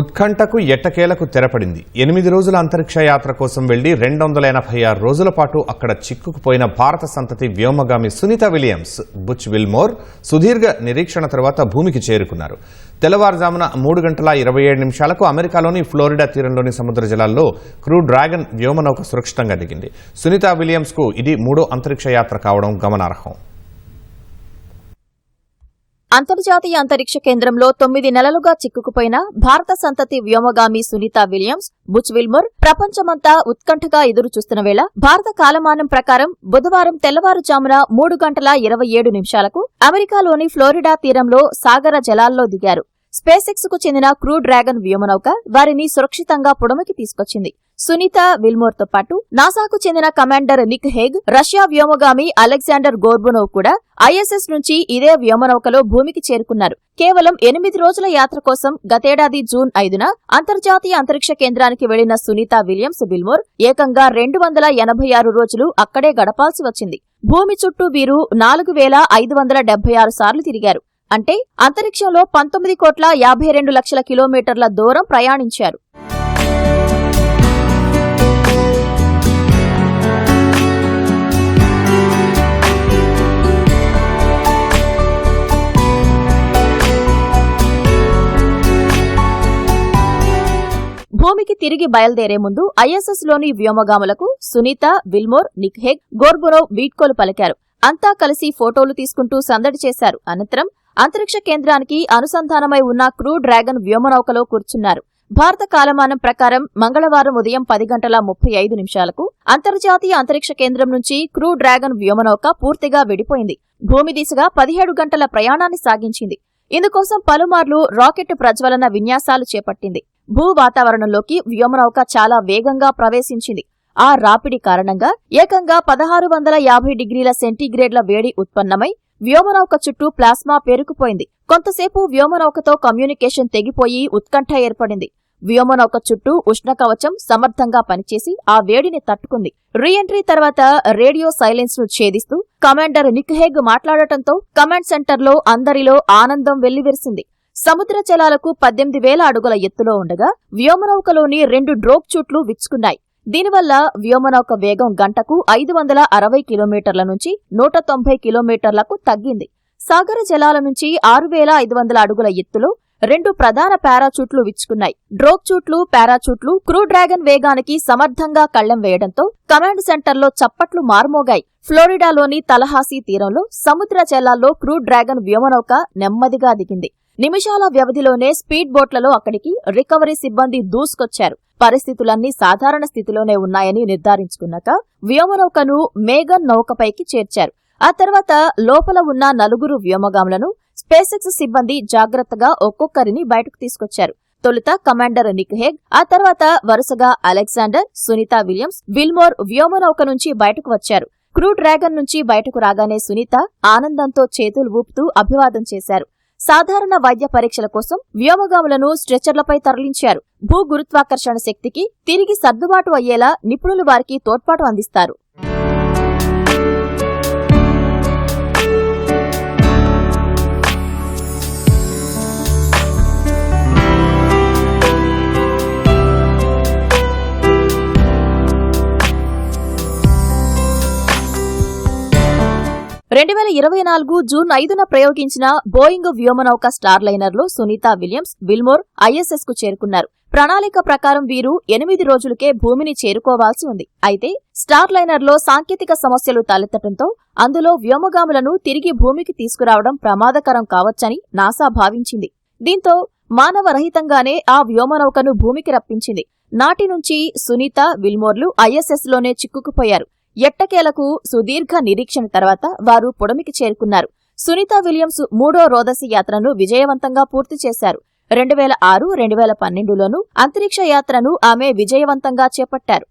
ఉత్కంఠకు ఎట్టకేలకు తెరపడింది. ఎనిమిది రోజుల అంతరిక్ష యాత్ర కోసం వెళ్ళి రెండు వందల ఎనభై ఆరు రోజుల పాటు అక్కడ చిక్కుకుపోయిన భారత సంతతి వ్యోమగామి సునీత విలియమ్స్ బుచ్ విల్మోర్ సుదీర్ఘ నిరీక్షణ తర్వాత భూమికి చేరుకున్నారు. తెల్లవారుజామున మూడు గంటల ఇరవై ఏడు నిమిషాలకు అమెరికాలోని ఫ్లోరిడా తీరంలోని సముద్ర జలాల్లో క్రూ డ్రాగన్ వ్యోమనౌక సురక్షితంగా దిగింది. సునీత విలియమ్స్కు ఇది మూడో అంతరిక్ష యాత్ర కావడం గమనార్హం. అంతర్జాతీయ అంతరిక్ష కేంద్రంలో తొమ్మిది నెలలుగా చిక్కుకుపోయిన భారత సంతతి వ్యోమగామి సునీత విలియమ్స్ బుచ్ విల్మోర్ ప్రపంచమంతా ఉత్కంఠగా ఎదురు చూస్తున్న వేళ భారత కాలమానం ప్రకారం బుధవారం తెల్లవారుజామున మూడు గంటల ఇరవై ఏడు నిమిషాలకు అమెరికాలోని ఫ్లోరిడా తీరంలో సాగర జలాల్లో దిగారు. స్పేసెక్స్కు చెందిన క్రూ డ్రాగన్ వ్యోమనౌక వారిని సురక్షితంగా పొడమకి తీసుకొచ్చింది. సునీత విల్మోర్తో పాటు నాసాకు చెందిన కమాండర్ నిక్ హేగ్ రష్యా వ్యోమగామి అలెగ్జాండర్ గోర్బునోవ్ కూడా ఐఎస్ఎస్ నుంచి ఇదే వ్యోమనౌకలో భూమికి చేరుకున్నారు. కేవలం ఎనిమిది రోజుల యాత్ర కోసం గతేడాది జూన్ ఐదున అంతర్జాతీయ అంతరిక్ష కేంద్రానికి వెళ్ళిన సునీత విలియమ్స్ విల్మోర్ ఏకంగా రెండు వందల ఎనభై ఆరు రోజులు అక్కడే గడపాల్సి వచ్చింది. భూమి చుట్టూ వీరు నాలుగు వేల ఐదు వందల డెబ్బై ఆరు సార్లు తిరిగారు. అంటే అంతరిక్షంలో పంతొమ్మిది కోట్ల యాభై రెండు లక్షల కిలోమీటర్ల దూరం ప్రయాణించారు. భూమికి తిరిగి బయలుదేరే ముందు ఐఎస్ఎస్లోని వ్యోమగాములకు సునీత విల్మోర్ నిక్హెగ్ గోర్బురో వీడ్కోలు పలికారు. అంతా కలిసి ఫోటోలు తీసుకుంటూ సందడి చేశారు. అనంతరం అంతరిక్ష కేంద్రానికి అనుసంధానమై ఉన్న క్రూ డ్రాగన్ వ్యోమనౌకలో కూర్చున్నారు. భారత కాలమానం ప్రకారం మంగళవారం ఉదయం పది గంటల ముప్పై ఐదు నిమిషాలకు అంతర్జాతీయ అంతరిక్ష కేంద్రం నుంచి క్రూ డ్రాగన్ వ్యోమనౌక పూర్తిగా విడిపోయింది. భూమి దిశగా పదిహేడు గంటల ప్రయాణాన్ని సాగించింది. ఇందుకోసం పలుమార్లు రాకెట్ ప్రజ్వలన విన్యాసాలు చేపట్టింది. భూ వాతావరణంలోకి వ్యోమనౌక చాలా వేగంగా ప్రవేశించింది. ఆ రాపిడి కారణంగా ఏకంగా పదహారు వందల యాభై డిగ్రీల సెంటీగ్రేడ్ల వేడి ఉత్పన్నమై వ్యోమనౌక చుట్టూ ప్లాస్మా పేరుకుపోయింది. కొంతసేపు వ్యోమనౌకతో కమ్యూనికేషన్ తెగిపోయి ఉత్కంఠ ఏర్పడింది. వ్యోమనౌక చుట్టూ ఉష్ణకవచం సమర్థంగా పనిచేసి ఆ వేడిని తట్టుకుంది. రీఎంట్రీ తర్వాత రేడియో సైలెన్స్ను ఛేదిస్తూ కమాండర్ నిక్హేగ్ మాట్లాడటంతో కమాండ్ సెంటర్లో అందరిలో ఆనందం వెల్లివిరిసింది. సముద్ర జలాలకు పద్దెనిమిది వేల అడుగుల ఎత్తులో ఉండగా వ్యోమనౌకలోని రెండు డ్రోప్ చుట్లు విచ్చుకున్నాయి. దీనివల్ల వ్యోమనౌక వేగం గంటకు ఐదు వందల అరవై కిలోమీటర్ల నుంచి నూట తొంభై కిలోమీటర్లకు తగ్గింది. సాగర జలాల నుంచి ఆరు వేల ఐదు వందల అడుగుల ఎత్తులో రెండు ప్రధాన పారాచూట్లు విచ్చుకున్నాయి. డ్రోప్ చూట్లు పారాచూట్లు క్రూ డ్రాగన్ వేగానికి సమర్థంగా కళ్ళెం వేయడంతో కమాండ్ సెంటర్లో చప్పట్లు మారుమోగాయి. ఫ్లోరిడాలోని తలహాసీ తీరంలో సముద్ర జలాల్లో క్రూ డ్రాగన్ వ్యోమనౌక నెమ్మదిగా దిగింది. నిమిషాల వ్యవధిలోనే స్పీడ్ బోట్లలో అక్కడికి రికవరీ సిబ్బంది దూసుకొచ్చారు. పరిస్థితులన్నీ సాధారణ స్థితిలోనే ఉన్నాయని నిర్ధారించుకున్నాక వ్యోమనౌకను మేఘన్ నౌకపైకి చేర్చారు. ఆ తర్వాత లోపల ఉన్న నలుగురు వ్యోమగాములను స్పేసెక్స్ సిబ్బంది జాగ్రత్తగా ఒక్కొక్కరిని బయటకు తీసుకొచ్చారు. తొలుత కమాండర్ నిక్ హెగ్ ఆ తర్వాత వరుసగా అలెగ్జాండర్ సునీత విలియమ్స్ విల్మోర్ వ్యోమనౌక నుంచి బయటకు వచ్చారు. క్రూ డ్రాగన్ నుంచి బయటకు రాగానే సునీత ఆనందంతో చేతులు ఊపుతూ అభివాదం చేశారు. సాధారణ వైద్య పరీక్షల కోసం వ్యోమగాములను స్ట్రెచర్లపై తరలించారు. భూ గురుత్వాకర్షణ శక్తికి తిరిగి సర్దుబాటు అయ్యేలా నిపుణులు వారికి తోడ్పాటు అందిస్తారు. రెండు వేల ఇరవై నాలుగు జూన్ ఐదున ప్రయోగించిన బోయింగ్ వ్యోమనౌక స్టార్ లైనర్లో సునీత విలియమ్స్ విల్మోర్ ఐఎస్ఎస్కు చేరుకున్నారు. ప్రణాళిక ప్రకారం వీరు ఎనిమిది రోజులకే భూమిని చేరుకోవాల్సి ఉంది. అయితే స్టార్ లైనర్లో సాంకేతిక సమస్యలు తలెత్తడంతో అందులో వ్యోమగాములను తిరిగి భూమికి తీసుకురావడం ప్రమాదకరం కావచ్చని నాసా భావించింది. దీంతో మానవరహితంగానే ఆ వ్యోమనౌకను భూమికి రప్పించింది. నాటి నుంచి సునీత విల్మోర్లు ఐఎస్ఎస్లోనే చిక్కుకుపోయారు. ఎట్టకేలకు సుదీర్ఘ నిరీక్షణ తర్వాత వారు పొడమికి చేరుకున్నారు. సునీత విలియమ్స్ మూడో రోదసి యాత్రను విజయవంతంగా పూర్తి చేశారు. రెండు వేల ఆరు రెండు వేల పన్నెండులోనూ అంతరిక్ష యాత్రను ఆమె విజయవంతంగా చేపట్టారు.